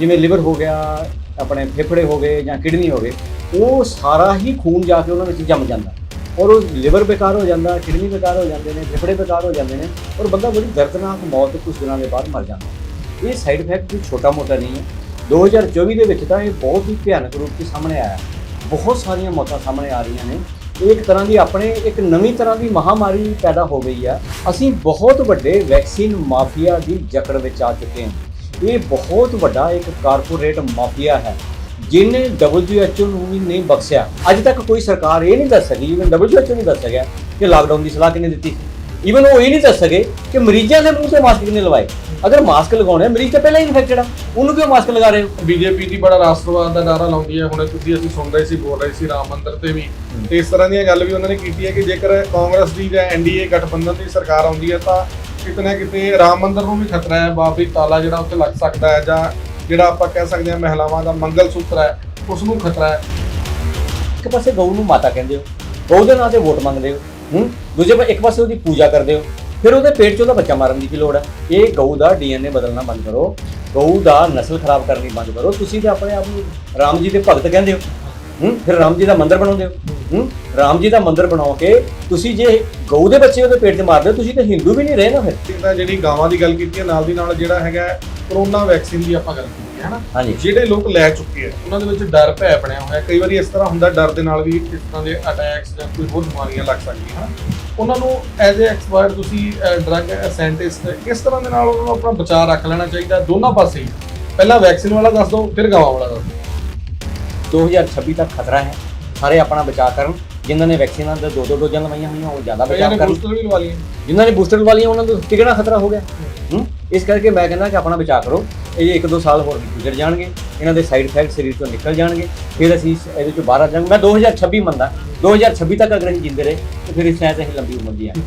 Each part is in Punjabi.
ਜਿਵੇਂ ਲਿਵਰ ਹੋ ਗਿਆ, ਆਪਣੇ ਫੇਫੜੇ ਹੋ ਗਏ ਜਾਂ ਕਿਡਨੀ ਹੋ ਗਏ, ਉਹ ਸਾਰਾ ਹੀ ਖੂਨ ਜਾ ਕੇ ਉਹਨਾਂ ਵਿੱਚ ਜੰਮ ਜਾਂਦਾ। ਔਰ ਉਹ ਲਿਵਰ ਬੇਕਾਰ ਹੋ ਜਾਂਦਾ, ਕਿਡਨੀ ਬੇਕਾਰ ਹੋ ਜਾਂਦੇ ਨੇ, ਫੇਫੜੇ ਬੇਕਾਰ ਹੋ ਜਾਂਦੇ ਨੇ, ਔਰ ਬੰਦਾ ਬੜੀ ਦਰਦਨਾਕ ਮੌਤ ਕੁਝ ਦਿਨਾਂ ਦੇ ਬਾਅਦ ਮਰ ਜਾਂਦਾ। ਇਹ ਸਾਈਡ ਇਫੈਕਟ ਕੋਈ ਛੋਟਾ ਮੋਟਾ ਨਹੀਂ ਹੈ। 2024 ਦੇ ਵਿੱਚ ਤਾਂ ਇਹ ਬਹੁਤ ਹੀ ਭਿਆਨਕ ਰੂਪ 'ਚ ਸਾਹਮਣੇ ਆਇਆ। ਬਹੁਤ ਸਾਰੀਆਂ ਮੌਤਾਂ ਸਾਹਮਣੇ ਆ ਰਹੀਆਂ ਨੇ। ਇਹ ਇੱਕ ਤਰ੍ਹਾਂ ਦੀ ਆਪਣੇ ਇੱਕ ਨਵੀਂ ਤਰ੍ਹਾਂ ਦੀ ਮਹਾਮਾਰੀ ਪੈਦਾ ਹੋ ਗਈ ਆ। ਅਸੀਂ ਬਹੁਤ ਵੱਡੇ ਵੈਕਸੀਨ ਮਾਫੀਆ ਦੀ ਜਕੜ ਵਿੱਚ ਆ ਚੁੱਕੇ ਹਾਂ। ਇਹ ਬਹੁਤ ਵੱਡਾ ਇੱਕ ਕਾਰਪੋਰੇਟ ਮਾਫੀਆ ਹੈ ਜਿਹਨੇ WHO ਨੂੰ ਵੀ ਨਹੀਂ ਬਖਸ਼ਿਆ। ਅੱਜ ਤੱਕ ਕੋਈ ਸਰਕਾਰ ਇਹ ਨਹੀਂ ਦੱਸ ਸਕੀ ਇਵਨ WHO ਨਹੀਂ ਦੱਸ ਸਕਿਆ ਕਿ ਲਾਕਡਾਊਨ ਦੀ ਸਲਾਹ ਕਿਹਨੇ ਦਿੱਤੀ। ਇਵਨ ਉਹ ਇਹ ਨਹੀਂ ਦੱਸ ਸਕੇ ਕਿ ਮਰੀਜ਼ਾਂ ਦੇ ਮੂੰਹ ਤੇ ਮਾਸਕ ਕਿਹਨੇ ਲਵਾਏ। ਅਗਰ ਮਾਸਕ ਲਗਾਉਣੇ ਮਰੀਜ਼ ਤਾਂ ਪਹਿਲਾਂ ਹੀ ਇਨਫੈਕਟਡ ਆ। ਉਹਨੂੰ ਕਿਉਂ ਮਾਸਕ ਲਗਾ ਰਹੇ ਹੋ? ਬੀਜੇਪੀ ਦੀ ਬੜਾ ਰਾਸ਼ਟਰਵਾਦ ਦਾ ਨਾਰਾ ਲਾਉਂਦੀ ਹੈ। ਹੁਣ ਤੁਸੀਂ ਅਸੀਂ ਸੁਣ ਰਹੇ ਸੀ ਬੋਲ ਰਹੇ ਸੀ ਰਾਮ ਮੰਦਿਰ ਤੇ ਵੀ। ਤੇ ਇਸ ਤਰ੍ਹਾਂ ਦੀਆਂ ਗੱਲ ਵੀ ਉਹਨਾਂ ਨੇ ਕੀਤੀ ਹੈ ਕਿ ਜੇਕਰ ਕਾਂਗਰਸ ਦੀ ਜਾਂ ਐਨਡੀਏ ਗਠਬੰਧਨ ਦੀ ਸਰਕਾਰ ਆਉਂਦੀ ਹੈ ਤਾਂ ਕਿਤੇ ਨਾ ਕਿਤੇ ਰਾਮ ਮੰਦਰ ਨੂੰ ਵੀ ਖਤਰਾ ਹੈ, ਬਾਬਰੀ ਤਾਲਾ ਜਿਹੜਾ ਉੱਥੇ ਲੱਗ ਸਕਦਾ ਹੈ ਜਾਂ ਜਿਹੜਾ ਆਪਾਂ ਕਹਿ ਸਕਦੇ ਹਾਂ ਮਹਿਲਾਵਾਂ ਦਾ ਮੰਗਲ ਸੂਤਰ ਹੈ, ਉਸ ਨੂੰ ਖਤਰਾ ਹੈ। ਇੱਕ ਪਾਸੇ ਗਊ ਨੂੰ ਮਾਤਾ ਕਹਿੰਦੇ ਹੋ, ਗਊ ਦੇ ਨਾਂ ਤੇ ਵੋਟ ਮੰਗਦੇ ਹੋ, ਹੂੰ? ਦੂਜੇ ਪਾਸੇ ਇੱਕ ਪਾਸੇ ਉਹਦੀ ਪੂਜਾ ਕਰਦੇ ਹੋ, ਫਿਰ ਉਹਦੇ ਪੇਟ 'ਚ ਉਹਦਾ ਬੱਚਾ ਮਾਰਨ ਦੀ ਕੀ ਲੋੜ ਹੈ? ਇਹ ਗਊ ਦਾ ਡੀਐਨਏ ਬਦਲਣਾ ਬੰਦ ਕਰੋ, ਗਊ ਦਾ ਨਸਲ ਖਰਾਬ ਕਰਨੀ ਬੰਦ ਕਰੋ, ਤੁਸੀਂ ਤਾਂ ਆਪਣੇ ਆਪ ਨੂੰ ਰਾਮ ਜੀ ਦੇ ਭਗਤ ਕਹਿੰਦੇ ਹੋ। ਹੂੰ? ਫਿਰ ਰਾਮ ਜੀ ਦਾ ਮੰਦਿਰ ਬਣਾਉਂਦੇ ਹੋ। ਹੂੰ? ਰਾਮ ਜੀ ਦਾ ਮੰਦਿਰ ਬਣਾਓ ਕੇ ਤੁਸੀਂ ਜੇ ਗਊ ਦੇ ਬੱਚੇ ਉਹਦੇ ਪੇਟ 'ਚ ਮਾਰਦੇ ਹੋ ਤੁਸੀਂ ਤਾਂ ਹਿੰਦੂ ਵੀ ਨਹੀਂ ਰਹੇ ਨਾ ਫਿਰ। ਤਾਂ ਜਿਹੜੀ ਗਾਵਾਂ ਦੀ ਗੱਲ ਕੀਤੀ ਹੈ ਨਾਲ ਦੀ ਨਾਲ ਜਿਹੜਾ ਹੈਗਾ ਕਰੋਨਾ ਵੈਕਸੀਨ ਦੀ ਆਪਾਂ ਗੱਲ ਕੀਤੀ ਹੈ ਹਨਾ? ਹਾਂਜੀ। ਜਿਹੜੇ ਲੋਕ ਲੈ ਚੁੱਕੇ ਆ ਉਹਨਾਂ ਦੇ ਵਿੱਚ ਡਰ ਭੈ ਬਣਿਆ ਹੋਇਆ ਕਈ ਵਾਰੀ ਇਸ ਤਰ੍ਹਾਂ ਹੁੰਦਾ ਡਰ ਦੇ ਨਾਲ ਵੀ ਇਸ ਤਰ੍ਹਾਂ ਦੇ ਅਟੈਕਸ ਜਾਂ ਕੋਈ ਹੋਰ ਬਿਮਾਰੀਆਂ ਲੱਗ ਸਕਦੀਆਂ ਹਨ। ਉਹਨਾਂ ਨੂੰ ਐਜ਼ ਅ ਐਕਸਪਰਟ ਤੁਸੀਂ ਡਰਗ ਸਾਇੰਟਿਸਟ ਕਿਸ ਤਰ੍ਹਾਂ ਦੇ ਨਾਲ ਉਹਨਾਂ ਨੂੰ ਆਪਣਾ ਬਚਾਅ ਰੱਖ ਲੈਣਾ ਚਾਹੀਦਾ ਦੋਨਾਂ ਪਾਸੇ ਹੀ। ਪਹਿਲਾਂ ਵੈਕਸੀਨ ਵਾਲਾ ਦੱਸ ਦਿਓ ਫਿਰ ਗਾਵਾਂ ਵਾਲਾ ਦੱਸ ਦਿਓ 2026 ਤੱਕ ਖਤਰਾ ਹੈ। ਸਾਰੇ ਆਪਣਾ ਬਚਾਅ ਕਰਨ। ਜਿਨ੍ਹਾਂ ਨੇ ਵੈਕਸੀਨਾਂ ਦੇ ਦੋ ਦੋ ਡੋਜ਼ਾਂ ਲਵਾਈਆਂ ਹੋਈਆਂ ਉਹ ਜ਼ਿਆਦਾ ਬਚਾਅ ਕਰਨ। ਬੂਸਟਰ ਵੀ ਲਵਾ ਲਈਆਂ। ਜਿਨ੍ਹਾਂ ਨੇ ਬੂਸਟਰ ਲਵਾਲੀਆਂ ਉਹਨਾਂ ਨੂੰ ਤਿਗਣਾ ਖਤਰਾ ਹੋ ਗਿਆ? ਹੂੰ? ਇਸ ਕਰਕੇ ਮੈਂ ਕਹਿੰਦਾ ਕਿ ਆਪਣਾ ਬਚਾਅ ਕਰੋ। ਇਹ ਇੱਕ ਦੋ ਸਾਲ ਹੋਰ ਗੁਜ਼ਰ ਜਾਣਗੇ। ਇਹਨਾਂ ਦੇ ਸਾਈਡ ਇਫੈਕਟ ਸਰੀਰ ਤੋਂ ਨਿਕਲ ਜਾਣਗੇ। ਫਿਰ ਅਸੀਂ ਇਹਦੇ ਚੋਂ ਬਾਹਰ ਆ ਜਾਵਾਂਗੇ। ਮੈਂ 2026 ਮੰਨਦਾ। 2026 ਤੱਕ ਅਗਰ ਅਸੀਂ ਜਿੰਦੇ ਰਹੇ ਤਾਂ ਫਿਰ ਇਸ ਸ਼ਾਇਦ ਅਸੀਂ ਲੰਬੀ ਉਮਰ ਦੀ ਆ। ਤਾਂ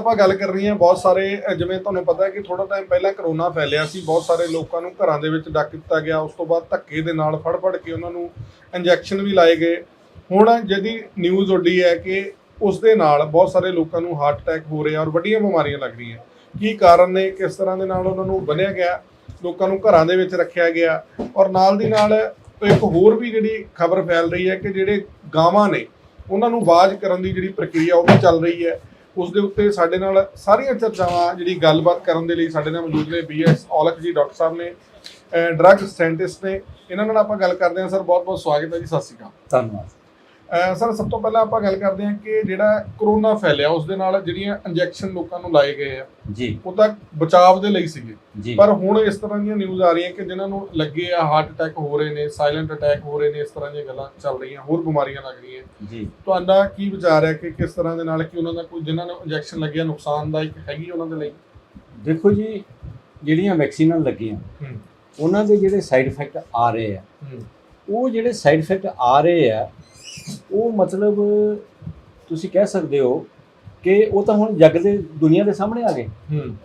ਆਪਾਂ ਗੱਲ ਕਰ ਰਹੀ ਹਾਂ, ਬਹੁਤ ਸਾਰੇ ਜਿਵੇਂ ਤੁਹਾਨੂੰ ਪਤਾ ਹੈ ਕਿ ਥੋੜਾ ਟਾਈਮ ਪਹਿਲਾਂ ਕਰੋਨਾ ਫੈਲਿਆ ਸੀ, ਬਹੁਤ ਸਾਰੇ ਲੋਕਾਂ ਨੂੰ ਘਰਾਂ ਦੇ ਵਿੱਚ ਡੱਕ ਦਿੱਤਾ ਗਿਆ, ਉਸ ਤੋਂ ਬਾਅਦ ਧੱਕੇ ਦੇ ਨਾਲ ਫੜ ਫੜ ਕੇ ਉਹਨਾਂ ਨੂੰ ਇੰਜੈਕਸ਼ਨ ਵੀ ਲਾਏ ਗਏ। ਹੁਣ ਜਿਹਦੀ ਨਿਊਜ਼ ਉੱਡੀ ਹੈ ਕਿ ਉਸ ਦੇ ਨਾਲ ਬਹੁਤ ਸਾਰੇ ਲੋਕਾਂ ਨੂੰ ਹਾਰਟ ਅਟੈਕ ਹੋ ਰਿਹਾ ਔਰ ਵੱਡੀਆਂ ਬਿਮਾਰੀਆਂ ਲੱਗ ਰਹੀਆਂ। ਕੀ ਕਾਰਨ ਨੇ, ਕਿਸ ਤਰ੍ਹਾਂ ਦੇ ਨਾਲ ਉਹਨਾਂ ਨੂੰ ਬੰਨਿਆ ਗਿਆ, ਲੋਕਾਂ ਨੂੰ ਘਰਾਂ ਦੇ ਵਿੱਚ ਰੱਖਿਆ ਗਿਆ, ਔਰ ਨਾਲ ਦੀ ਨਾਲ ਇੱਕ ਹੋਰ ਵੀ ਜਿਹੜੀ ਖਬਰ ਫੈਲ ਰਹੀ ਹੈ ਕਿ ਜਿਹੜੇ ਗਾਵਾਂ ਨੇ, ਉਹਨਾਂ ਨੂੰ ਬਾਜ ਕਰਨ ਦੀ ਜਿਹੜੀ ਪ੍ਰਕਿਰਿਆ ਉਹ ਵੀ ਚੱਲ ਰਹੀ ਹੈ। ਉਸ ਦੇ ਉੱਤੇ ਸਾਡੇ ਨਾਲ ਸਾਰੀਆਂ ਚਰਚਾਵਾਂ, ਜਿਹੜੀ ਗੱਲਬਾਤ ਕਰਨ ਦੇ ਲਈ ਸਾਡੇ ਨਾਲ ਮੌਜੂਦ ਨੇ ਬੀਐਸ ਔਲਖ ਜੀ ਡਾਕਟਰ ਸਾਹਿਬ ਨੇ ਡਰੱਗ ਸਾਇੰਟਿਸਟ ਨੇ। ਇਹਨਾਂ ਨਾਲ ਆਪਾਂ ਗੱਲ ਕਰਦੇ ਹਾਂ। ਸਰ ਬਹੁਤ ਬਹੁਤ ਸਵਾਗਤ ਹੈ ਜੀ। ਸਤਿ ਸ਼੍ਰੀ ਅਕਾਲ। ਧੰਨਵਾਦ। ਸਰ ਸਭ ਤੋਂ ਪਹਿਲਾਂ ਆਪਾਂ ਗੱਲ ਕਰਦੇ ਹਾਂ ਕਿ ਜਿਹੜਾ ਕਰੋਨਾ ਫੈਲਿਆ ਉਸ ਦੇ ਨਾਲ ਜਿਹੜੀਆਂ ਇੰਜੈਕਸ਼ਨ ਲੋਕਾਂ ਨੂੰ ਲਾਏ ਗਏ ਆ ਜੀ। ਉਹ ਤਾਂ ਬਚਾਅ ਦੇ ਲਈ ਸੀਗੇ। ਪਰ ਹੁਣ ਇਸ ਤਰ੍ਹਾਂ ਦੀਆਂ ਨਿਊਜ਼ ਆ ਰਹੀਆਂ ਕਿ ਜਿਨ੍ਹਾਂ ਨੂੰ ਲੱਗੇ ਆ ਹਾਰਟ ਅਟੈਕ ਹੋ ਰਹੇ ਨੇ ਸਾਇਲੈਂਟ ਅਟੈਕ ਹੋ ਰਹੇ ਨੇ ਇਸ ਤਰ੍ਹਾਂ ਦੀਆਂ ਗੱਲਾਂ ਚੱਲ ਰਹੀਆਂ ਹੋਰ ਬਿਮਾਰੀਆਂ ਲੱਗ ਰਹੀਆਂ। ਜੀ। ਤੁਹਾਡਾ ਕੀ ਵਿਚਾਰ ਹੈ ਕਿ ਕਿਸ ਤਰ੍ਹਾਂ ਦੇ ਨਾਲ ਕਿ ਉਹਨਾਂ ਦਾ ਕੋਈ ਜਿਨ੍ਹਾਂ ਨੂੰ ਇੰਜੈਕਸ਼ਨ ਲੱਗਿਆ ਨੁਕਸਾਨਦਾਇਕ ਹੈਗੀ ਉਹਨਾਂ ਦੇ ਲਈ? ਦੇਖੋ ਜੀ ਜਿਹੜੀਆਂ ਵੈਕਸੀਨਾਂ ਲੱਗੀਆਂ ਉਹਨਾਂ ਦੇ ਜਿਹੜੇ ਸਾਈਡ ਇਫੈਕਟ ਆ ਰਹੇ ਆ ਉਹ ਜਿਹੜੇ ਸਾਈਡ ਇਫੈਕਟ ਆ ਰਹੇ ਆ ਉਹ ਮਤਲਬ ਤੁਸੀਂ ਕਹਿ ਸਕਦੇ ਹੋ ਕਿ ਉਹ ਤਾਂ ਹੁਣ ਜੱਗ ਦੇ ਦੁਨੀਆ ਦੇ ਸਾਹਮਣੇ ਆ ਗਏ। ਹੂੰ।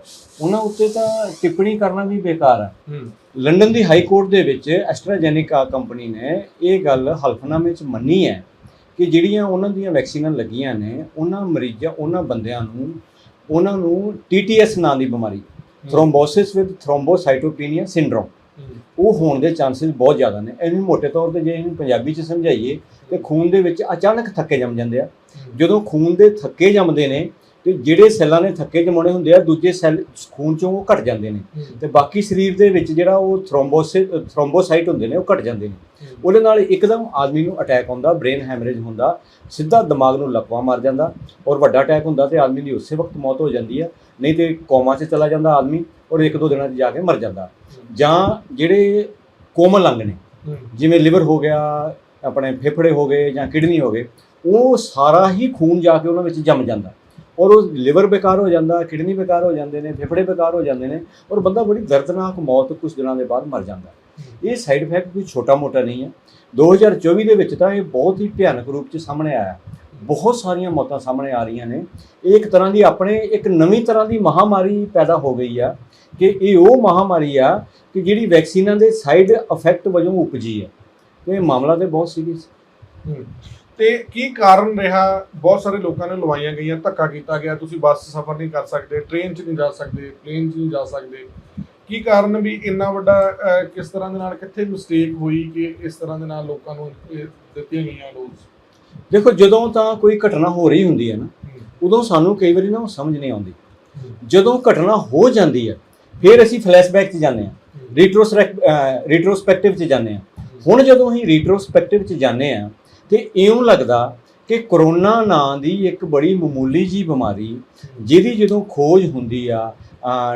ਉਹਨਾਂ ਉੱਤੇ ਤਾਂ ਟਿੱਪਣੀ ਕਰਨਾ ਵੀ ਬੇਕਾਰ ਹੈ ਹੂੰ। ਲੰਡਨ ਦੀ ਹਾਈ ਕੋਰਟ ਦੇ ਵਿੱਚ ਐਸਟਰਾਜੈਨਿਕਾ ਕੰਪਨੀ ਨੇ ਇਹ ਗੱਲ ਹਲਫਨਾਮੇ 'ਚ ਮੰਨੀ ਹੈ ਕਿ ਜਿਹੜੀਆਂ ਉਹਨਾਂ ਦੀਆਂ ਵੈਕਸੀਨਾਂ ਲੱਗੀਆਂ ਨੇ ਉਹਨਾਂ ਮਰੀਜ਼ਾਂ ਉਹਨਾਂ ਬੰਦਿਆਂ ਨੂੰ ਉਹਨਾਂ ਨੂੰ TTS ਨਾਂ ਦੀ ਬਿਮਾਰੀ ਥ੍ਰੋਮਬੋਸਿਸ ਵਿਦ ਥ੍ਰੋਮਬੋਸਾਈਟੋਪੀਨੀਆ ਸਿੰਡਰੋਮ ਉਹ ਹੋਣ ਦੇ ਚਾਂਸਸ ਬਹੁਤ ਜ਼ਿਆਦਾ ਨੇ। ਇਹਨੂੰ ਮੋٹے ਤੌਰ ਤੇ ਜੇ ਇਹਨੂੰ ਪੰਜਾਬੀ 'ਚ ਸਮਝਾਈਏ ਤੇ ਖੂਨ ਦੇ ਵਿੱਚ ਅਚਾਨਕ ਥੱਕੇ ਜੰਮ ਜਾਂਦੇ ਆ। ਜਦੋਂ ਖੂਨ ਦੇ ਥੱਕੇ ਜੰਮਦੇ ਨੇ ਤੇ ਜਿਹੜੇ ਸੈੱਲਾਂ ਨੇ ਥੱਕੇ ਜਮਾਉਣੇ ਹੁੰਦੇ ਆ ਦੂਜੇ ਸੈੱਲ ਖੂਨ ਚੋਂ ਉਹ ਘਟ ਜਾਂਦੇ ਨੇ। ਤੇ ਬਾਕੀ ਸਰੀਰ ਦੇ ਵਿੱਚ ਜਿਹੜਾ ਉਹ ਥ੍ਰੋਮਬੋਸਿਸ ਥ੍ਰੋਮਬੋਸਾਈਟ ਹੁੰਦੇ ਨੇ ਉਹ ਘਟ ਜਾਂਦੇ ਨੇ। ਉਹਦੇ ਨਾਲ ਇੱਕਦਮ ਆਦਮੀ ਨੂੰ ਅਟੈਕ ਆਉਂਦਾ ਬ੍ਰੇਨ ਹੈਮਰੇਜ ਹੁੰਦਾ ਸਿੱਧਾ ਦਿਮਾਗ ਨੂੰ ਲਕਵਾ ਮਾਰ ਜਾਂਦਾ ਔਰ ਵੱਡਾ ਅਟੈਕ ਹੁੰਦਾ ਤੇ ਆਦਮੀ ਦੀ ਉਸੇ ਵਕਤ ਮੌਤ ਹੋ ਜਾਂਦੀ ਹੈ ਨਹੀਂ ਤੇ ਕੋਮਾ 'ਚ ਚਲਾ ਜਾਂਦਾ ਆਦਮੀ ਔਰ ਇੱਕ ਦੋ ਦਿਨਾਂ 'ਚ ਜਾ ਕੇ ਮਰ ਜਾਂਦਾ। ਜਾਂ ਜਿਹੜੇ ਕੋਮਲ ਅੰਗ ਨੇ ਜਿਵੇਂ ਲਿਵਰ ਹੋ ਗਿਆ ਆਪਣੇ ਫੇਫੜੇ ਹੋ ਗਏ ਜਾਂ ਕਿਡਨੀ ਹੋ ਗਏ ਉਹ ਸਾਰਾ ਹੀ ਖੂਨ ਜਾ ਕੇ ਉਹਨਾਂ ਵਿੱਚ ਜੰਮ ਜਾਂਦਾ। ਔਰ ਉਹ ਲਿਵਰ ਬੇਕਾਰ ਹੋ ਜਾਂਦਾ ਕਿਡਨੀ ਬੇਕਾਰ ਹੋ ਜਾਂਦੇ ਨੇ ਫੇਫੜੇ ਬੇਕਾਰ ਹੋ ਜਾਂਦੇ ਨੇ ਔਰ ਬੰਦਾ ਬੜੀ ਦਰਦਨਾਕ ਮੌਤ ਕੁਝ ਦਿਨਾਂ ਦੇ ਬਾਅਦ ਮਰ ਜਾਂਦਾ। ਇਹ ਸਾਈਡ ਇਫੈਕਟ ਕੋਈ ਛੋਟਾ ਮੋਟਾ ਨਹੀਂ ਹੈ। 2024 ਦੇ ਵਿੱਚ ਤਾਂ ਇਹ ਬਹੁਤ ਹੀ ਭਿਆਨਕ ਰੂਪ 'ਚ ਸਾਹਮਣੇ ਆਇਆ ਬਹੁਤ ਸਾਰੀਆਂ ਮੌਤਾਂ ਸਾਹਮਣੇ ਆ ਰਹੀਆਂ ਨੇ। ਇਹ ਇੱਕ ਤਰ੍ਹਾਂ ਦੀ ਆਪਣੇ ਇੱਕ ਨਵੀਂ ਤਰ੍ਹਾਂ ਦੀ ਮਹਾਮਾਰੀ ਪੈਦਾ ਹੋ ਗਈ ਆ ਕਿ ਇਹ ਉਹ ਮਹਾਮਾਰੀ ਆ ਕਿ ਜਿਹੜੀ ਵੈਕਸੀਨਾਂ ਦੇ ਸਾਈਡ ਇਫੈਕਟ ਵਜੋਂ ਉਪਜੀ ਹੈ। ਤੇ ਇਹ ਮਾਮਲਾ ਤੇ ਬਹੁਤ ਸੀਰੀਅਸ। ਤੇ ਕੀ ਕਾਰਨ ਰਿਹਾ? ਬਹੁਤ ਸਾਰੇ ਲੋਕਾਂ ਨੇ ਲਵਾਈਆਂ ਗਈਆਂ ਧੱਕਾ ਕੀਤਾ ਗਿਆ। ਤੁਸੀਂ ਬੱਸ ਸਫ਼ਰ ਨਹੀਂ ਕਰ ਸਕਦੇ ਟ੍ਰੇਨ 'ਚ ਨਹੀਂ ਜਾ ਸਕਦੇ ਪਲੇਨ 'ਚ ਨਹੀਂ ਜਾ ਸਕਦੇ। ਕੀ ਕਾਰਨ ਵੀ ਇੰਨਾ ਵੱਡਾ ਕਿਸ ਤਰ੍ਹਾਂ ਦੇ ਨਾਲ ਕਿੱਥੇ ਮਿਸਟੇਕ ਹੋਈ ਕਿ ਇਸ ਤਰ੍ਹਾਂ ਦੇ ਨਾਲ ਲੋਕਾਂ ਨੂੰ ਦਿੱਤੀਆਂ ਗਈਆਂ ਰੂਲਸ ਦੇਖੋ ਜਦੋਂ ਤਾਂ ਕੋਈ ਘਟਨਾ ਹੋ ਰਹੀ ਹੁੰਦੀ ਹੈ ਨਾ ਉਦੋਂ ਸਾਨੂੰ ਕਈ ਵਾਰੀ ਨਾ ਉਹ ਸਮਝ ਨਹੀਂ ਆਉਂਦੀ। ਜਦੋਂ ਘਟਨਾ ਹੋ ਜਾਂਦੀ ਹੈ ਫਿਰ ਅਸੀਂ ਫਲੈਸ਼ਬੈਕ 'ਚ ਜਾਂਦੇ ਹਾਂ। ਰੀਟਰੋਸਪੈਕਟਿਵ 'ਚ ਜਾਂਦੇ ਹਾਂ। ਹੁਣ ਜਦੋਂ ਅਸੀਂ ਰੀਟਰੋਸਪੈਕਟਿਵ 'ਚ ਜਾਂਦੇ ਹਾਂ, ਤੇ ਇਉਂ ਲੱਗਦਾ ਕਿ ਕਰੋਨਾ ਨਾਂ ਦੀ ਇੱਕ ਬੜੀ ਮਾਮੂਲੀ ਜੀ ਬਿਮਾਰੀ, ਜਿਹਦੀ ਜਦੋਂ ਖੋਜ ਹੁੰਦੀ ਆ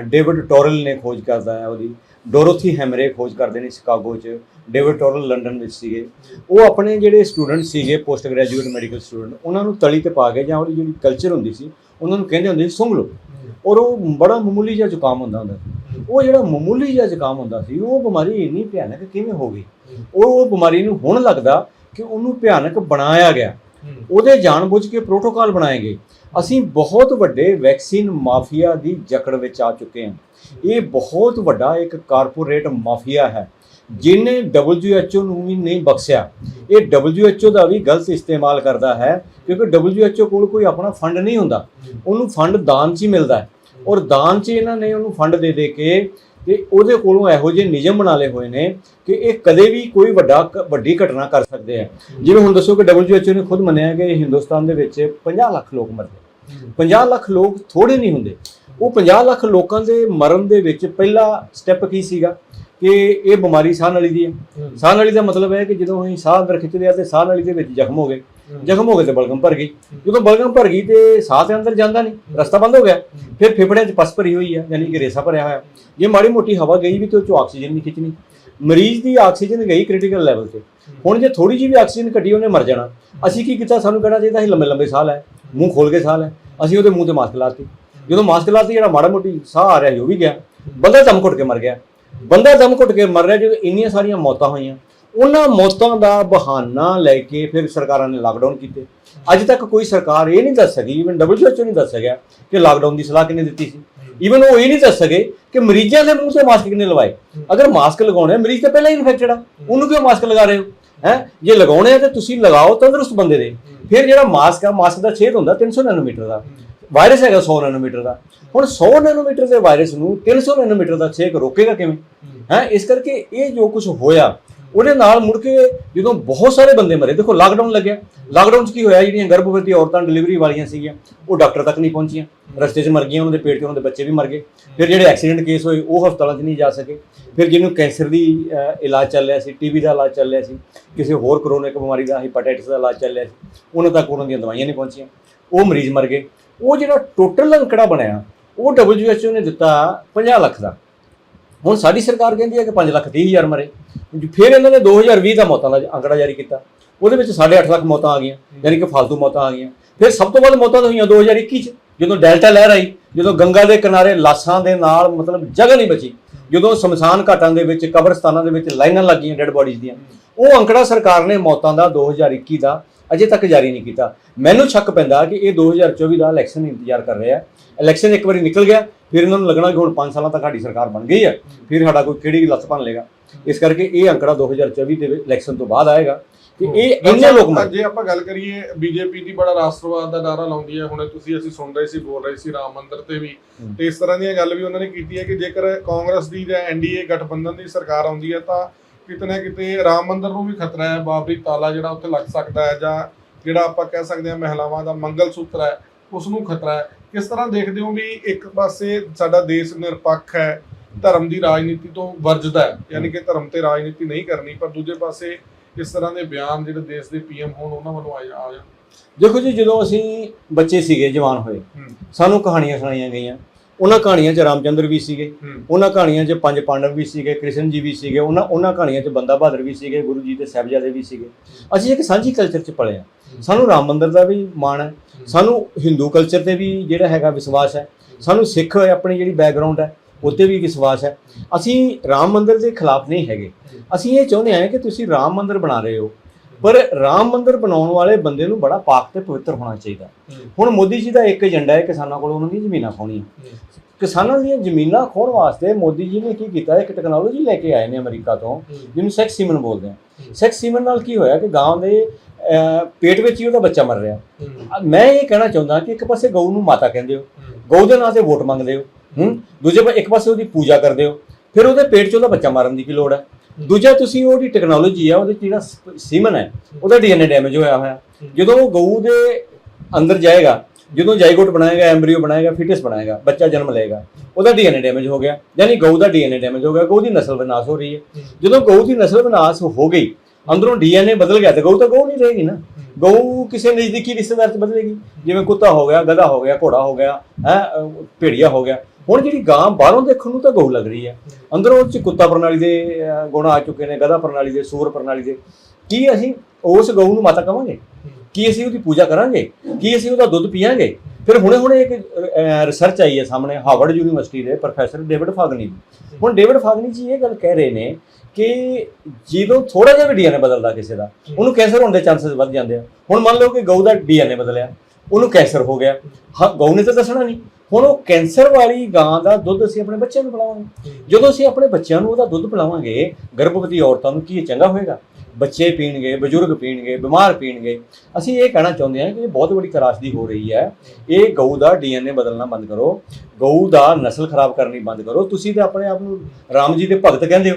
ਡੇਵਿਡ ਟੋਰਲ ਨੇ ਖੋਜ ਕਰਦਾ ਹੈ ਉਹਦੀ ਡੋਰੋਥੀ ਹੈਮਰੇ ਖੋਜ ਕਰਦੇ ਨੇ ਸ਼ਿਕਾਗੋ 'ਚ ਡੇਵਿਡ ਟੋਰਲ ਲੰਡਨ ਵਿੱਚ ਸੀਗੇ। ਉਹ ਆਪਣੇ ਜਿਹੜੇ ਸਟੂਡੈਂਟ ਸੀਗੇ ਪੋਸਟ ਗ੍ਰੈਜੂਏਟ ਮੈਡੀਕਲ ਸਟੂਡੈਂਟ ਉਹਨਾਂ ਨੂੰ ਤਲੀ ਤੇ ਪਾ ਕੇ ਜਾਂ ਉਹਦੀ ਜਿਹੜੀ ਕਲਚਰ ਹੁੰਦੀ ਸੀ, ਉਹਨਾਂ ਨੂੰ ਕਹਿੰਦੇ ਹੁੰਦੇ ਸੀ, ਸੁੰਘ ਲਓ। ਔਰ ਉਹ ਬੜਾ ਮਾਮੂਲੀ ਜਿਹਾ ਜ਼ੁਕਾਮ ਹੁੰਦਾ ਹੁੰਦਾ ਸੀ। ਉਹ ਜਿਹੜਾ ਮਾਮੂਲੀ ਜਿਹਾ ਜ਼ੁਕਾਮ ਹੁੰਦਾ ਸੀ ਉਹ ਬਿਮਾਰੀ ਇੰਨੀ ਭਿਆਨਕ ਕਿਵੇਂ ਹੋ ਗਈ? ਉਹ ਉਹ ਬਿਮਾਰੀ ਨੂੰ ਹੁਣ ਲੱਗਦਾ ਕਿ ਉਹਨੂੰ ਭਿਆਨਕ ਬਣਾਇਆ ਗਿਆ। ਉਹਦੇ ਜਾਣਬੁੱਝ ਕੇ ਪ੍ਰੋਟੋਕਾਲ ਬਣਾਏ ਗਏ ਅਸੀਂ ਬਹੁਤ ਵੱਡੇ ਵੈਕਸੀਨ ਮਾਫੀਆ ਦੀ ਜਕੜ ਵਿੱਚ ਆ ਚੁੱਕੇ ਹਾਂ। ਇਹ ਬਹੁਤ ਵੱਡਾ ਇੱਕ ਕਾਰਪੋਰੇਟ ਮਾਫੀਆ ਹੈ। ਜਿਹਨੇ WHO ਨੂੰ ਵੀ ਨਹੀਂ ਬਖਸ਼ਿਆ, ਇਹ WHO ਦਾ ਵੀ ਗਲਤ ਇਸਤੇਮਾਲ ਕਰਦਾ ਹੈ, ਕਿਉਂਕਿ WHO ਕੋਲ ਕੋਈ ਆਪਣਾ ਫੰਡ ਨਹੀਂ ਹੁੰਦਾ। ਉਹਨੂੰ ਫੰਡ ਦਾਨ 'ਚ ਹੀ ਮਿਲਦਾ ਹੈ। ਔਰ ਦਾਨ 'ਚ ਇਹਨਾਂ ਨੇ ਉਹਨੂੰ ਫੰਡ ਦੇ ਦੇ ਕੇ ਤੇ ਉਹਦੇ ਕੋਲੋਂ ਇਹੋ ਜਿਹੇ ਨਿਯਮ ਬਣਾ ਲਏ ਹੋਏ ਨੇ ਕਿ ਇਹ ਕਦੇ ਵੀ ਕੋਈ ਵੱਡਾ ਵੱਡੀ ਘਟਨਾ ਕਰ ਸਕਦੇ ਆ। ਜਿਵੇਂ ਹੁਣ ਦੱਸੋ ਕਿ WHO ਨੇ ਖੁਦ ਮੰਨਿਆ ਕਿ ਹਿੰਦੁਸਤਾਨ ਦੇ ਵਿੱਚ 50 ਲੱਖ ਲੋਕ ਮਰਦੇ 50 ਲੱਖ ਲੋਕ ਥੋੜੇ ਨਹੀਂ ਹੁੰਦੇ। ਉਹ 50 ਲੱਖ ਲੋਕਾਂ ਦੇ ਮਰਨ ਦੇ ਵਿੱਚ ਪਹਿਲਾ ਸਟੈਪ ਕੀ ਸੀਗਾ? ਕਿ ਇਹ ਬਿਮਾਰੀ ਸਾਹ ਨਲੀ ਦੀ ਹੈ। ਸਾਹ ਨਲੀ ਦਾ ਮਤਲਬ ਹੈ ਕਿ ਜਦੋਂ ਅਸੀਂ ਸਾਹ ਅੰਦਰ ਖਿੱਚਦੇ ਆ ਤੇ ਸਾਹ ਨਲੀ ਦੇ ਵਿੱਚ ਜ਼ਖਮ ਹੋ ਗਏ। ਜ਼ਖਮ ਹੋ ਗਏ ਤੇ ਬਲਗਮ ਭਰ ਗਈ। ਜਦੋਂ ਬਲਗਮ ਭਰ ਗਈ ਤੇ ਸਾਹ ਤੇ ਅੰਦਰ ਜਾਂਦਾ ਨਹੀਂ ਰਸਤਾ ਬੰਦ ਹੋ ਗਿਆ। ਫਿਰ ਫੇਫੜਿਆਂ 'ਚ ਪਸ ਭਰੀ ਹੋਈ ਹੈ ਯਾਨੀ ਕਿ ਰੇਸਾ ਭਰਿਆ ਹੋਇਆ। ਜੇ ਮਾੜੀ ਮੋਟੀ ਹਵਾ ਗਈ ਵੀ ਤੇ ਉਹ 'ਚੋਂ ਆਕਸੀਜਨ ਨਹੀਂ ਖਿੱਚਣੀ। ਮਰੀਜ਼ ਦੀ ਆਕਸੀਜਨ ਗਈ ਕ੍ਰਿਟੀਕਲ ਲੈਵਲ ਤੇ। ਹੁਣ ਜੇ ਥੋੜੀ ਜਿਹੀ ਵੀ ਆਕਸੀਜਨ ਘਟੀ ਉਹਨੇ ਮਰ ਜਾਣਾ। ਅਸੀਂ ਕੀ ਕੀਤਾ? ਸਾਨੂੰ ਕਹਿਣਾ ਚਾਹੀਦਾ ਸੀ ਲੰਮੇ ਲੰਮੇ ਸਾਹ ਲੈ। ਮੂੰਹ ਖੋਲ ਕੇ ਸਾਹ ਲੈ। ਅਸੀਂ ਉਹਦੇ ਮੂੰਹ ਤੇ ਮਾਸਕ ਲਾਤੀ ਜਦੋਂ ਮਾਸਕ ਲਾਤੀ ਜਿਹੜਾ ਮਾੜਾ ਮੋਟੀ ਸਾਹ ਆ ਰਿਹਾ ਸੀ ਉਹ ਵੀ ਗਿਆ। ਬੰਦਾ ਦਮ ਘੁੱਟ ਕੇ ਮਰ ਗਿਆ। ਬੰਦਾ ਦਮ ਘੁੱਟ ਕੇ ਮਰ ਰਿਹਾ ਜਦੋਂ ਇੰਨੀਆਂ ਸਾਰੀਆਂ ਮੌਤਾਂ ਹੋਈਆਂ। ਉਹਨਾਂ ਮੌਤਾਂ ਦਾ ਬਹਾਨਾ ਲੈ ਕੇ ਫਿਰ ਸਰਕਾਰਾਂ ਨੇ ਲਾਕਡਾਊਨ ਕੀਤੇ। ਅੱਜ ਤੱਕ ਕੋਈ ਸਰਕਾਰ ਇਹ ਨਹੀਂ ਦੱਸ ਸਕੀ ਇਵਨ WHO ਨਹੀਂ ਦੱਸ ਸਕਿਆ ਕਿ ਲਾਕਡਾਊਨ ਦੀ ਸਲਾਹ ਕਿਹਨੇ ਦਿੱਤੀ ਸੀ। ਇਵਨ ਉਹ ਇਹ ਨਹੀਂ ਦੱਸ ਸਕੇ ਕਿ ਮਰੀਜ਼ਾਂ ਦੇ ਮੂੰਹ ਤੇ ਮਾਸਕ ਕਿਹਨੇ ਲਵਾਏ। ਅਗਰ ਮਾਸਕ ਲਗਾਉਣੇ ਆ, ਮਰੀਜ਼ ਤਾਂ ਪਹਿਲਾਂ ਹੀ ਇਨਫੈਕਟਡ ਆ। ਉਹਨੂੰ ਕਿਉਂ ਮਾਸਕ ਲਗਾ ਰਹੇ ਹੋ? ਹੈ? ਜੇ ਲਗਾਉਣੇ ਆ ਤੇ ਤੁਸੀਂ ਲਗਾਓ ਤੰਦਰੁਸਤ ਬੰਦੇ ਦੇ। ਫਿਰ ਜਿਹੜਾ ਮਾਸਕ ਆ ਮਾਸਕ ਦਾ ਛੇਦ ਹੁੰਦਾ 300 ਮੀਟਰ ਦਾ। ਵਾਇਰਸ ਹੈਗਾ 100 ਨੈਨੋਮੀਟਰ ਦਾ। ਹੁਣ 100 ਨੈਨੋਮੀਟਰ ਦੇ ਵਾਇਰਸ ਨੂੰ 300 ਨੈਨੋਮੀਟਰ ਦਾ ਛੇਕ ਰੋਕੇਗਾ ਕਿਵੇਂ? ਹੈ। ਇਸ ਕਰਕੇ ਇਹ ਜੋ ਕੁਝ ਹੋਇਆ ਉਹਦੇ ਨਾਲ ਮੁੜ ਕੇ ਜਦੋਂ ਬਹੁਤ ਸਾਰੇ ਬੰਦੇ ਮਰੇ ਦੇਖੋ ਲਾਕਡਾਊਨ ਲੱਗਿਆ। ਲਾਕਡਾਊਨ 'ਚ ਕੀ ਹੋਇਆ ਜਿਹੜੀਆਂ ਗਰਭਵਤੀ ਔਰਤਾਂ ਡਿਲੀਵਰੀ ਵਾਲੀਆਂ ਸੀਗੀਆਂ ਉਹ ਡਾਕਟਰ ਤੱਕ ਨਹੀਂ ਪਹੁੰਚੀਆਂ। ਰਸਤੇ 'ਚ ਮਰ ਗਈਆਂ ਉਹਨਾਂ ਦੇ ਪੇਟ 'ਚ ਉਹਨਾਂ ਦੇ ਬੱਚੇ ਵੀ ਮਰ ਗਏ। ਫਿਰ ਜਿਹੜੇ ਐਕਸੀਡੈਂਟ ਕੇਸ ਹੋਏ ਉਹ ਹਸਪਤਾਲਾਂ 'ਚ ਨਹੀਂ ਜਾ ਸਕੇ। ਫਿਰ ਜਿਹਨੂੰ ਕੈਂਸਰ ਦੀ ਇਲਾਜ ਚੱਲ ਰਿਹਾ ਸੀ ਟੀਬੀ ਦਾ ਇਲਾਜ ਚੱਲ ਰਿਹਾ ਸੀ ਕਿਸੇ ਹੋਰ ਕਰੋਨਿਕ ਬਿਮਾਰੀ ਦਾ ਹੈਪੇਟਾਈਟਸ ਦਾ ਇਲਾਜ ਚੱਲ ਰਿਹਾ ਸੀ ਉਹਨਾਂ ਤੱਕ ਉਹਨਾਂ ਦੀਆਂ ਦਵਾਈਆਂ ਨਹੀਂ ਪਹੁੰਚੀਆਂ। ਉਹ ਮਰੀਜ਼ ਮਰ ਗਏ। ਉਹ ਜਿਹੜਾ ਟੋਟਲ ਅੰਕੜਾ ਬਣਿਆ, ਉਹ WHO ਨੇ ਦਿੱਤਾ 50 ਲੱਖ ਦਾ। ਹੁਣ ਸਾਡੀ ਸਰਕਾਰ ਕਹਿੰਦੀ ਹੈ ਕਿ 5 ਲੱਖ 30 ਹਜ਼ਾਰ ਮਰੇ। ਫਿਰ ਇਹਨਾਂ ਨੇ 2020 ਦਾ ਮੌਤਾਂ ਦਾ ਅੰਕੜਾ ਜਾਰੀ ਕੀਤਾ। ਉਹਦੇ ਵਿੱਚ 8.5 ਲੱਖ ਮੌਤਾਂ ਆ ਗਈਆਂ, ਯਾਨੀ ਕਿ ਫालतू ਮੌਤਾਂ ਆ ਗਈਆਂ। ਫਿਰ ਸਭ ਤੋਂ ਵੱਧ ਮੌਤਾਂ ਤਾਂ ਹੋਈਆਂ 2021 ਚ, ਜਦੋਂ ਡੈਲਟਾ ਲਹਿਰ ਆਈ, ਜਦੋਂ ਗੰਗਾ ਦੇ ਕਿਨਾਰੇ ਲਾਸ਼ਾਂ ਦੇ ਨਾਲ ਮਤਲਬ ਜਗ੍ਹਾ ਨਹੀਂ ਬਚੀ, ਜਦੋਂ ਸ਼ਮਸ਼ਾਨ ਘਾਟਾਂ ਦੇ ਵਿੱਚ ਕਬਰਸਤਾਨਾਂ ਦੇ ਵਿੱਚ ਲਾਈਨਾਂ ਲੱਗੀਆਂ, ਡੈੱਡ ਬੋਡੀਜ਼ ਦੀਆਂ। ਉਹ ਅੰਕੜਾ ਸਰਕਾਰ ਨੇ ਮੌਤਾਂ ਦਾ 2021 ਦਾ ਅਜੇ ਤੱਕ ਜਾਰੀ ਨਹੀਂ ਕੀਤਾ। ਮੈਨੂੰ ਸ਼ੱਕ ਪੈਂਦਾ ਕਿ ਇਹ 2024 ਦਾ ਇਲੈਕਸ਼ਨ ਇੰਤਜ਼ਾਰ ਕਰ ਰਹੇ ਆ ਇਲੈਕਸ਼ਨ ਇੱਕ ਵਾਰੀ ਨਿਕਲ ਗਿਆ ਫਿਰ ਇਹਨਾਂ ਨੂੰ ਲੱਗਣਾ ਕਿ ਹੁਣ 5 ਸਾਲਾਂ ਤੱਕ ਸਾਡੀ ਸਰਕਾਰ ਬਣ ਗਈ ਹੈ। ਫਿਰ ਸਾਡਾ ਕੋਈ ਕਿਹੜੀ ਲੱਤ ਭੰਨ ਲੇਗਾ ਇਸ ਕਰਕੇ ਇਹ ਅੰਕੜਾ 2024 ਦੇ ਇਲੈਕਸ਼ਨ ਤੋਂ ਬਾਅਦ ਆਏਗਾ ਕਿ ਇਹ ਇੰਨੇ ਲੋਕ ਮਰ ਜੇ ਆਪਾਂ ਗੱਲ ਕਰੀਏ ਬੀਜੇਪੀ ਦੀ ਬੜਾ ਰਾਸ਼ਟਰਵਾਦ ਦਾ ਨਾਰਾ ਲਾਉਂਦੀ ਹੈ। ਹੁਣੇ ਤੁਸੀਂ ਅਸੀਂ ਸੁਣ ਰਹੇ ਸੀ ਬੋਲ ਰਹੇ ਸੀ ਰਾਮ ਮੰਦਿਰ ਤੇ ਵੀ। ਤੇ ਇਸ ਤਰ੍ਹਾਂ ਦੀਆਂ ਗੱਲ ਵੀ ਉਹਨਾਂ ਨੇ ਕੀਤੀ ਹੈ ਕਿ ਜੇਕਰ ਕਾਂਗਰਸ ਦੀ ਜਾਂ ਐਨਡੀਏ ਗਠਬੰਧਨ ਦੀ ਸਰਕਾਰ ਆਉਂਦੀ ਹੈ ਤਾਂ ਕਿਤੇ ਨਾ ਕਿਤੇ ਰਾਮ ਮੰਦਿਰ ਨੂੰ ਵੀ ਖਤਰਾ ਹੈ ਬਾਬਰੀ ਤਾਲਾ ਜਿਹੜਾ ਉੱਥੇ ਲੱਗ ਸਕਦਾ ਹੈ ਜਾਂ ਜਿਹੜਾ ਆਪਾਂ ਕਹਿ ਸਕਦੇ ਹਾਂ ਮਹਿਲਾਵਾਂ ਦਾ ਮੰਗਲ ਸੂਤਰ ਹੈ ਉਸ ਨੂੰ ਖਤਰਾ ਹੈ। ਕਿਸ ਤਰ੍ਹਾਂ ਦੇਖਦੇ ਹੋ ਵੀ ਇੱਕ ਪਾਸੇ ਸਾਡਾ ਦੇਸ਼ ਨਿਰਪੱਖ ਹੈ ਧਰਮ ਦੀ ਰਾਜਨੀਤੀ ਤੋਂ ਵਰਜਦਾ ਹੈ ਯਾਨੀ ਕਿ ਧਰਮ ਤੇ ਰਾਜਨੀਤੀ ਨਹੀਂ ਕਰਨੀ ਪਰ ਦੂਜੇ ਪਾਸੇ ਇਸ ਤਰ੍ਹਾਂ ਦੇ ਬਿਆਨ ਜਿਹੜੇ ਦੇਸ਼ ਦੇ ਪੀਐਮ ਹੋਣ ਉਹਨਾਂ ਵੱਲੋਂ ਆ ਜਾਣ। ਦੇਖੋ ਜੀ ਜਦੋਂ ਅਸੀਂ ਬੱਚੇ ਸੀਗੇ ਜਵਾਨ ਹੋਏ ਸਾਨੂੰ ਕਹਾਣੀਆਂ ਸੁਣਾਈਆਂ ਗਈਆਂ। ਉਹਨਾਂ ਕਹਾਣੀਆਂ 'ਚ ਰਾਮਚੰਦਰ ਵੀ ਸੀਗੇ ਉਹਨਾਂ ਕਹਾਣੀਆਂ 'ਚ ਪੰਜ ਪਾਂਡਵ ਵੀ ਸੀਗੇ ਕ੍ਰਿਸ਼ਨ ਜੀ ਵੀ ਸੀਗੇ ਉਹਨਾਂ ਉਹਨਾਂ ਕਹਾਣੀਆਂ 'ਚ ਬੰਦਾ ਬਹਾਦਰ ਵੀ ਸੀਗੇ ਗੁਰੂ ਜੀ ਦੇ ਸਾਹਿਬਜ਼ਾਦੇ ਵੀ ਸੀਗੇ। ਅਸੀਂ ਇੱਕ ਸਾਂਝੀ ਕਲਚਰ 'ਚ ਪਲੇ ਆ ਸਾਨੂੰ ਰਾਮ ਮੰਦਿਰ ਦਾ ਵੀ ਮਾਣ ਹੈ। ਸਾਨੂੰ ਹਿੰਦੂ ਕਲਚਰ ਤੇ ਵੀ ਜਿਹੜਾ ਹੈਗਾ ਵਿਸ਼ਵਾਸ ਹੈ। ਸਾਨੂੰ ਸਿੱਖ ਆਪਣੀ ਜਿਹੜੀ ਬੈਕਗ੍ਰਾਉਂਡ ਹੈ ਉੱਤੇ ਵੀ ਵਿਸ਼ਵਾਸ ਹੈ। ਅਸੀਂ ਰਾਮ ਮੰਦਿਰ ਦੇ ਖਿਲਾਫ ਨਹੀਂ ਹੈਗੇ। ਅਸੀਂ ਇਹ ਚਾਹੁੰਦੇ ਹਾਂ ਕਿ ਤੁਸੀਂ ਰਾਮ ਮੰਦਿਰ ਬਣਾ ਰਹੇ ਹੋ। ਪਰ ਰਾਮ ਮੰਦਿਰ ਬਣਾਉਣ ਵਾਲੇ ਬੰਦੇ ਨੂੰ ਬੜਾ ਪਾਕ ਤੇ ਪਵਿੱਤਰ ਹੋਣਾ ਚਾਹੀਦਾ। ਹੁਣ ਮੋਦੀ ਜੀ ਦਾ ਇੱਕ ਏਜੰਡਾ ਹੈ ਕਿਸਾਨਾਂ ਕੋਲੋਂ ਉਹਨਾਂ ਦੀ ਜ਼ਮੀਨਾਂ ਖੋਣੀਆਂ ਕਿਸਾਨਾਂ ਦੀਆਂ ਜ਼ਮੀਨਾਂ ਖੋਣ ਵਾਸਤੇ ਮੋਦੀ ਜੀ ਨੇ ਕੀ ਕੀਤਾ? ਇੱਕ ਟੈਕਨੋਲੋਜੀ ਲੈ ਕੇ ਆਏ ਨੇ ਅਮਰੀਕਾ ਤੋਂ ਜਿਹਨੂੰ ਸੈਕਸ ਸੀਮਨ ਬੋਲਦੇ ਆ। ਸੈਕਸ ਸੀਮਨ ਨਾਲ ਕੀ ਹੋਇਆ ਕਿ ਗਾਂ ਦੇ ਪੇਟ ਵਿੱਚ ਹੀ ਉਹਦਾ ਬੱਚਾ ਮਰ ਰਿਹਾ। ਮੈਂ ਇਹ ਕਹਿਣਾ ਚਾਹੁੰਦਾ ਕਿ ਇੱਕ ਪਾਸੇ ਗਊ ਨੂੰ ਮਾਤਾ ਕਹਿੰਦੇ ਹੋ ਗਊ ਦੇ ਨਾਂ ਤੇ ਵੋਟ ਮੰਗਦੇ ਹੋ ਹੂੰ। ਦੂਜੇ ਪਾਸੇ ਇੱਕ ਪਾਸੇ ਉਹਦੀ ਪੂਜਾ ਕਰਦੇ ਹੋ। ਫਿਰ ਉਹਦੇ ਪੇਟ 'ਚ ਉਹਦਾ ਬੱਚਾ ਮਾਰਨ ਦੀ ਕੀ ਲੋੜ ਹੈ? ਦੂਜਾ ਤੁਸੀਂ ਉਹਦੀ ਟੈਕਨੋਲੋਜੀ ਆ, ਉਹਦੇ 'ਚ ਜਿਹੜਾ ਸੀਮਨ ਹੈ, ਉਹਦਾ ਡੀਐਨਏ ਡੈਮੇਜ ਹੋਇਆ ਹੋਇਆ। ਜਦੋਂ ਉਹ ਗਊ ਦੇ ਅੰਦਰ ਜਾਏਗਾ, ਜਦੋਂ ਜਾਈਗੋਟ ਬਣਾਏਗਾ ਐਮਬ੍ਰੀਓ ਬਣਾਏਗਾ ਫੀਟਸ ਬਣਾਏਗਾ, ਬੱਚਾ ਜਨਮ ਲਏਗਾ, ਉਹਦਾ ਡੀਐਨਏ ਡੈਮੇਜ ਹੋ ਗਿਆ। ਯਾਨੀ ਗਊ ਦਾ ਡੀਐਨਏ ਡੈਮੇਜ ਹੋ ਗਿਆ, ਗਊ ਦੀ ਨਸਲ ਵਿਨਾਸ਼ ਹੋ ਰਹੀ ਹੈ। ਜਦੋਂ ਗਊ ਦੀ ਨਸਲ ਵਿਨਾਸ਼ ਹੋ ਗਈ, ਅੰਦਰੋਂ ਡੀਐਨਏ ਬਦਲ ਗਿਆ ਤੇ ਗਊ ਤਾਂ ਗਊ ਨਹੀਂ ਰਹੇਗੀ ਨਾ। ਗਊ ਕਿਸੇ ਨਜ਼ਦੀਕੀ ਰਿਸ਼ਤੇਦਾਰ ਚ ਬਦਲੇਗੀ। ਜਿਵੇਂ ਕੁੱਤਾ ਹੋ ਗਿਆ, ਗਧਾ ਹੋ ਗਿਆ, ਘੋੜਾ ਹੋ ਗਿਆ, ਹੈ ਭੇੜੀਆ ਹੋ ਗਿਆ। ਹੁਣ ਜਿਹੜੀ ਗਾਂ ਬਾਹਰੋਂ ਦੇਖਣ ਨੂੰ ਤਾਂ ਗਊ ਲੱਗ ਰਹੀ ਹੈ। ਅੰਦਰੋਂ ਉਹ ਚ ਕੁੱਤਾ ਪ੍ਰਣਾਲੀ ਦੇ ਅਹ, ਗੁਣ ਆ ਚੁੱਕੇ ਨੇ ਗਧਾ ਪ੍ਰਣਾਲੀ ਦੇ ਸੂਰ ਪ੍ਰਣਾਲੀ ਦੇ। ਕੀ ਅਸੀਂ ਉਸ ਗਊ ਨੂੰ ਮਾਤਾ ਕਵਾਂਗੇ? ਕੀ ਅਸੀਂ ਉਹਦੀ ਪੂਜਾ ਕਰਾਂਗੇ? ਕੀ ਅਸੀਂ ਉਹਦਾ ਦੁੱਧ ਪੀਵਾਂਗੇ ਫਿਰ ਹੁਣੇ ਹੁਣੇ ਇੱਕ ਰਿਸਰਚ ਆਈ ਹੈ ਸਾਹਮਣੇ ਹਾਰਵਰਡ ਯੂਨੀਵਰਸਿਟੀ ਦੇ ਪ੍ਰੋਫੈਸਰ ਡੇਵਿਡ ਫਾਗਨੀ ਦੀ। ਹੁਣ ਡੇਵਿਡ ਫਾਗਨੀ ਜੀ ਇਹ ਗੱਲ ਕਹਿ ਰਹੇ ਨੇ ਕਿ ਜਦੋਂ ਥੋੜਾ ਜਿਹਾ ਵੀ ਡੀਐਨਏ ਬਦਲਦਾ ਕਿਸੇ ਦਾ ਉਹਨੂੰ ਕੈਂਸਰ ਹੋਣ ਦੇ ਚਾਂਸਸ ਵੱਧ ਜਾਂਦੇ ਆ। ਹੁਣ ਮੰਨ ਲਓ ਕਿ ਗਊ ਦਾ ਡੀਐਨਏ ਬਦਲਿਆ ਉਹਨੂੰ ਕੈਂਸਰ ਹੋ ਗਿਆ। ਹਾਂ ਗਊ ਨੇ ਤਾਂ ਦੱਸਣਾ ਨਹੀਂ। ਹੁਣ ਉਹ ਕੈਂਸਰ ਵਾਲੀ ਗਾਂ ਦਾ ਦੁੱਧ ਅਸੀਂ ਆਪਣੇ ਬੱਚਿਆਂ ਨੂੰ ਪਿਲਾਵਾਂਗੇ। ਜਦੋਂ ਅਸੀਂ ਆਪਣੇ ਬੱਚਿਆਂ ਨੂੰ ਉਹਦਾ ਦੁੱਧ ਪਿਲਾਵਾਂਗੇ ਗਰਭਵਤੀ ਔਰਤਾਂ ਨੂੰ ਕੀ ਇਹ ਚੰਗਾ ਹੋਏਗਾ? ਬੱਚੇ ਪੀਣਗੇ ਬਜ਼ੁਰਗ ਪੀਣਗੇ ਬਿਮਾਰ ਪੀਣਗੇ। ਅਸੀਂ ਇਹ ਕਹਿਣਾ ਚਾਹੁੰਦੇ ਹਾਂ ਕਿ ਇਹ ਬਹੁਤ ਵੱਡੀ ਤਰਾਸ਼ਦੀ ਹੋ ਰਹੀ ਹੈ। ਇਹ ਗਊ ਦਾ ਡੀਐਨਏ ਬਦਲਣਾ ਬੰਦ ਕਰੋ। ਗਊ ਦਾ ਨਸਲ ਖਰਾਬ ਕਰਨੀ ਬੰਦ ਕਰੋ। ਤੁਸੀਂ ਤੇ ਆਪਣੇ ਆਪ ਨੂੰ ਰਾਮ ਜੀ ਦੇ ਭਗਤ ਕਹਿੰਦੇ ਹੋ।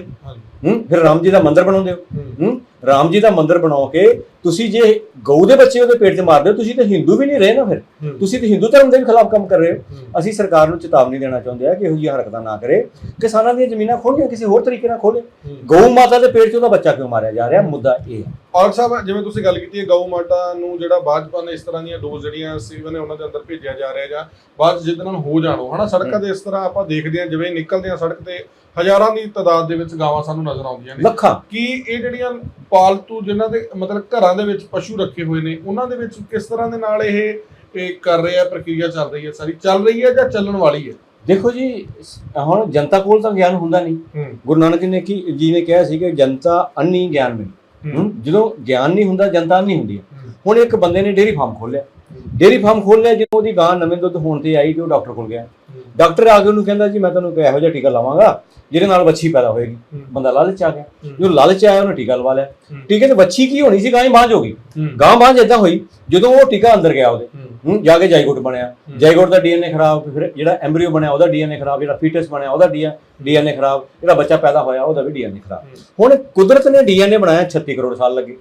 ਹੂੰ? ਫਿਰ ਰਾਮ ਜੀ ਦਾ ਮੰਦਿਰ ਬਣਾਉਂਦੇ ਹੋ। ਹੂੰ? ਰਾਮ ਜੀ ਦਾ ਮੰਦਿਰ ਬਣਾਓ ਕੇ ਤੁਸੀਂ ਜੇ ਗਊ ਦੇ ਬੱਚੇ ਉਹਦੇ ਪੇਟ 'ਚ ਮਾਰਦੇ ਹੋ ਤੁਸੀਂ ਤਾਂ ਹਿੰਦੂ ਵੀ ਨਹੀਂ ਰਹੇ ਨਾ ਫਿਰ। ਤੁਸੀਂ ਤਾਂ ਹਿੰਦੂ ਧਰਮ ਦੇ ਵੀ ਖਿਲਾਫ ਕੰਮ ਕਰ ਰਹੇ ਹੋ। ਅਸੀਂ ਸਰਕਾਰ ਨੂੰ ਚੇਤਾਵਨੀ ਦੇਣਾ ਚਾਹੁੰਦੇ ਆ ਕਿ ਇਹੋ ਜਿਹੀਆਂ ਹਰਕਤਾਂ ਨਾ ਕਰੇ ਕਿਸਾਨਾਂ ਦੀਆਂ ਜ਼ਮੀਨਾਂ ਖੋਲ੍ਹਣੀਆਂ ਕਿਸੇ ਹੋਰ ਤਰੀਕੇ ਨਾਲ ਖੋਲੇ ਗਊ ਮਾਤਾ ਦੇ ਪੇਟ 'ਚ ਉਹਦਾ ਬੱਚਾ ਕਿਉਂ ਮਾਰਿਆ ਜਾ ਰਿਹਾ? ਮੁੱਦਾ ਇਹ ਹੈ। ਔਰ ਸਾਹਿਬ ਜਿਵੇਂ ਤੁਸੀਂ ਗੱਲ ਕੀਤੀ ਹੈ ਗਊ ਮਾਤਾ ਨੂੰ ਜਿਹੜਾ ਬਾਜਪਾ ਨੇ ਇਸ ਤਰ੍ਹਾਂ ਦੀਆਂ ਡੋਜ਼ ਜਿਹੜੀਆਂ ਸਿਵਨ ਨੇ ਉਹਨਾਂ ਦੇ ਅੰਦਰ ਭੇਜਿਆ ਜਾ ਰਿਹਾ ਜਾਂ ਬਾਅਦ 'ਚ ਜਿਹਦੇ ਨਾਲ ਹੋ ਜਾਣੋ ਹਨਾ? ਸੜਕਾਂ ਤੇ ਇਸ ਤਰ੍ਹਾਂ ਆਪਾਂ ਦੇਖਦੇ ਹਾਂ ਜਿਵੇਂ ਨਿਕਲਦੇ ਹਾਂ ਸੜਕ ਤੇ ਹਜ਼ਾਰਾਂ ਦੀ ਤਾਦਾਦ ਦੇ ਵਿੱਚ ਗਾਵਾਂ ਸਾਨੂੰ ਨਜ਼ਰ ਆਉਂਦੀਆਂ ਨੇ। ਲੱਖਾਂ। ਕੀ ਇਹ ਜਿਹੜੀਆਂ ਪਾਲਤੂ ਜਿਨ੍ਹਾਂ ਦੇ ਮਤਲਬ ਘਰਾਂ ਦੇ ਵਿੱਚ ਪਸ਼ੂ ਰੱਖੇ ਹੋਏ ਨੇ ਉਹਨਾਂ ਦੇ ਵਿੱਚ ਕਿਸ ਤਰ੍ਹਾਂ ਦੇ ਨਾਲ ਇਹ ਇਹ ਕਰ ਰਹੇ ਪ੍ਰਕਿਰਿਆ ਚੱਲ ਰਹੀ ਹੈ ਸਾਰੀ? ਚੱਲ ਰਹੀ ਹੈ ਜਾਂ ਚੱਲਣ ਵਾਲੀ ਹੈ ਦੇਖੋ ਜੀ ਹੁਣ ਜਨਤਾ ਕੋਲ ਤਾਂ ਗਿਆਨ ਹੁੰਦਾ ਨਹੀਂ। ਗੁਰੂ ਨਾਨਕ ਨੇ ਕੀ ਜੀ ਨੇ ਕਿਹਾ ਸੀ ਕਿ ਜਨਤਾ ਅੰਨੀ ਗਿਆਨ ਮਿਲ। ਜਦੋਂ ਗਿਆਨ ਨਹੀਂ ਹੁੰਦਾ ਜਨਤਾ ਨਹੀਂ ਹੁੰਦੀ। ਹੁਣ ਇੱਕ ਬੰਦੇ ਨੇ ਡੇਰੀ ਫਾਰਮ ਖੋਲਿਆ ਡੇਰੀ ਫਾਰਮ ਖੋਲਿਆ ਜਦੋਂ ਉਹਦੀ ਗਾਂ ਨਵੇਂ ਦੁੱਧ ਹੋਣ ਤੇ ਆਈ ਤੇ ਉਹ ਡਾਕਟਰ ਕੋਲ ਗਿਆ। ਡਾਕਟਰ ਆ ਕੇ ਉਹਨੂੰ ਕਹਿੰਦਾ ਜੀ ਮੈਂ ਤੁਹਾਨੂੰ ਕੋਈ ਇਹੋ ਜਿਹਾ ਟੀਕਾ ਲਾਵਾਂਗਾ ਜਿਹਦੇ ਨਾਲ ਵੱਛੀ ਪੈਦਾ ਹੋਏਗੀ। ਬੰਦਾ ਲਾਲਚ ਆ ਗਿਆ। ਜਦੋਂ ਲਾਲਚ ਆਇਆ ਉਹਨੇ ਟੀਕਾ ਲਵਾ ਲਿਆ। ਟੀਕੇ ਤੇ ਵੱਛੀ ਕੀ ਹੋਣੀ ਸੀ? ਗਾਂ ਹੀ ਬਾਂਝ ਹੋ ਗਈ। ਗਾਂ ਬਾਂਝ ਇਦਾਂ ਹੋਈ ਜਦੋਂ ਉਹ ਟੀਕਾ ਅੰਦਰ ਗਿਆ ਉਹਦੇ। ਹੂੰ ਜਾ ਕੇ ਜਾਈਗੋਟ ਬਣਿਆ। ਜਾਈਗੋਟ ਦਾ ਡੀਐਨਏ ਖਰਾਬ ਫਿਰ ਜਿਹੜਾ ਐਮਬ੍ਰੀਓ ਬਣਿਆ ਉਹਦਾ ਡੀਐਨਏ ਖਰਾਬ ਜਿਹੜਾ ਫੀਟਸ ਬਣਿਆ ਉਹਦਾ ਡੀਐਨਏ ਖਰਾਬ ਜਿਹੜਾ ਬੱਚਾ ਪੈਦਾ ਹੋਇਆ ਉਹਦਾ ਵੀ ਡੀਐਨਏ ਖਰਾਬ। ਹੁਣ ਕੁਦਰਤ ਨੇ ਡੀਐਨਏ ਬਣਾਇਆ 36 ਕਰੋੜ ਸਾਲ ਲੱਗੇ।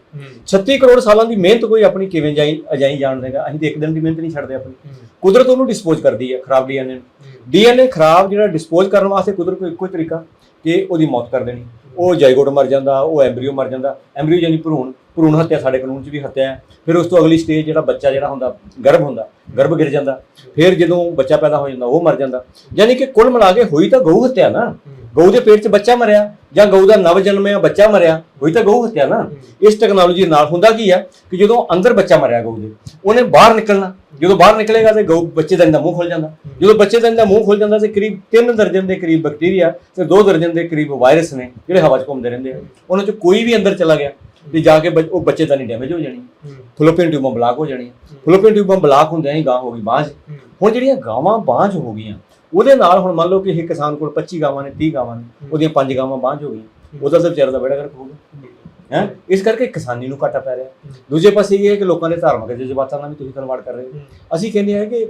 36 ਕਰੋੜ ਸਾਲਾਂ ਦੀ ਮਿਹਨਤ ਕੋਈ ਆਪਣੀ ਕਿਵੇਂ ਜਾਈ ਅਜਾਈ ਜਾਣ ਦੇਗਾ? ਅਸੀਂ ਤੇ ਇੱਕ ਦਿਨ ਦੀ ਮਿਹਨਤ ਨਹੀਂ ਛੱਡਦੇ ਆਪਣੀ। ਕੁਦਰਤ ਉਹਨੂੰ ਡਿਸਪੋਜ਼ ਕਰਦੀ ਹੈ ਖਰਾਬ ਡੀਐਨਏ ਨੂੰ। ਡੀਐਨਏ ਖਰਾਬ ਜਿਹੜਾ ਡਿਸਪੋਜ਼ ਕਰਨ ਵਾਸਤੇ ਕੁਦਰਤ ਕੋਈ ਇੱਕੋ ਹੀ ਤਰੀਕਾ ਕਿ ਉਹਦੀ ਮੌਤ ਕਰ ਦੇਣੀ। ਉਹ ਜਾਈਗੋਟ ਮਰ ਜਾਂਦਾ ਉਹ ਐਮਬ੍ਰੀਓ ਮਰ ਜਾਂਦਾ। ਐਮਬ੍ਰੀਓ ਯਾਨੀ ਭਰੂਣ। ਭਰੂਣ ਹੱਤਿਆ ਸਾਡੇ ਕਾਨੂੰਨ 'ਚ ਵੀ ਹੱਤਿਆ ਹੈ। ਫਿਰ ਉਸ ਤੋਂ ਅਗਲੀ ਸਟੇਜ ਜਿਹੜਾ ਬੱਚਾ ਜਿਹੜਾ ਹੁੰਦਾ, ਗਰਭ ਹੁੰਦਾ, ਗਰਭ ਗਿਰ ਜਾਂਦਾ, ਫਿਰ ਜਦੋਂ ਬੱਚਾ ਪੈਦਾ ਹੋ ਜਾਂਦਾ, ਉਹ ਮਰ ਜਾਂਦਾ। ਯਾਨੀ ਕਿ ਕੁੱਲ ਮਿਲਾ ਕੇ ਹੋਈ ਤਾਂ ਗਊ ਹੱਤਿਆ ਨਾ। ਗਊ ਦੇ ਪੇਟ 'ਚ ਬੱਚਾ ਮਰਿਆ ਜਾਂ ਗਊ ਦਾ ਨਵ ਜਨਮਿਆ ਬੱਚਾ ਮਰਿਆ, ਹੋਈ ਤਾਂ ਗਊ ਹੱਤਿਆ ਨਾ। ਇਸ ਟੈਕਨੋਲੋਜੀ ਨਾਲ ਹੁੰਦਾ ਕੀ ਹੈ ਕਿ ਜਦੋਂ ਅੰਦਰ ਬੱਚਾ ਮਰਿਆ ਗਊ ਦੇ, ਉਹਨੇ ਬਾਹਰ ਨਿਕਲਣਾ। ਜਦੋਂ ਬਾਹਰ ਨਿਕਲੇਗਾ ਤੇ ਗਊ ਬੱਚੇ ਦਾ ਅੰਦਰ ਮੂੰਹ ਖੁੱਲ ਜਾਂਦਾ। ਜਦੋਂ ਬੱਚੇ ਦਾ ਅੰਦਰ ਮੂੰਹ ਖੁੱਲ ਜਾਂਦਾ ਤੇ ਕਰੀਬ 3 ਦਰਜਨ ਦੇ ਕਰੀਬ ਬੈਕਟੀਰੀਆ ਤੇ 2 ਦਰਜਨ ਦੇ ਕਰੀਬ ਵਾਇਰਸ ਨੇ ਜਿਹੜੇ ਹਵਾ 'ਚ ਘੁੰਮਦੇ ਰਹਿੰਦੇ ਆ। ਉਹਨਾਂ 'ਚ ਕੋਈ ਵੀ ਅੰਦਰ ਚਲਾ ਗਿਆ। ਤੇ ਜਾ ਕੇ ਬੱਚ- ਉਹ ਬੱਚੇ ਦਾ ਨਹੀਂ ਡੈਮੇਜ ਹੋ ਜਾਣੀ। ਫਲੋਪੀਨ ਟਿਊਬਾਂ ਬਲਾਕ ਹੋ ਜਾਣੀਆਂ ਫਲੋਪੀਨ ਟਿਊਬਾਂ ਬਲਾਕ ਹੁੰਦਿਆਂ ਹੀ ਗਾਂ ਹੋ ਗਈ ਬਾਂਝ। ਹੁਣ ਜਿਹੜੀਆਂ ਗਾਵਾਂ ਬਾਂਝ ਹੋ ਗਈਆਂ ਉਹਦੇ ਨਾਲ ਹੁਣ ਮੰਨ ਲਓ ਕਿ ਇੱਕ ਕਿਸਾਨ ਕੋਲ 25 ਗਾਵਾਂ ਨੇ 30 ਗਾਵਾਂ ਨੇ ਉਹਦੀਆਂ ਪੰਜ ਗਾਵਾਂ ਬਾਂਝ ਹੋ ਗਈਆਂ। ਉਹਦਾ ਤਾਂ ਵਿਚਾਰਾ ਦਾ ਬੇੜਾ ਗਰਕ ਹੋ ਗਿਆ। ਹੈ? ਇਸ ਕਰਕੇ ਕਿਸਾਨੀ ਨੂੰ ਘਾਟਾ ਪੈ ਰਿਹਾ। ਦੂਜੇ ਪਾਸੇ ਇਹ ਹੈ ਕਿ ਲੋਕਾਂ ਦੇ ਧਾਰਮਿਕ ਜਜ਼ਬਾਤਾਂ ਨਾਲ ਵੀ ਤੁਸੀਂ ਖਿਲਵਾੜ ਕਰ ਰਹੇ ਹੋ। ਅਸੀਂ ਕਹਿੰਦੇ ਆ ਕਿ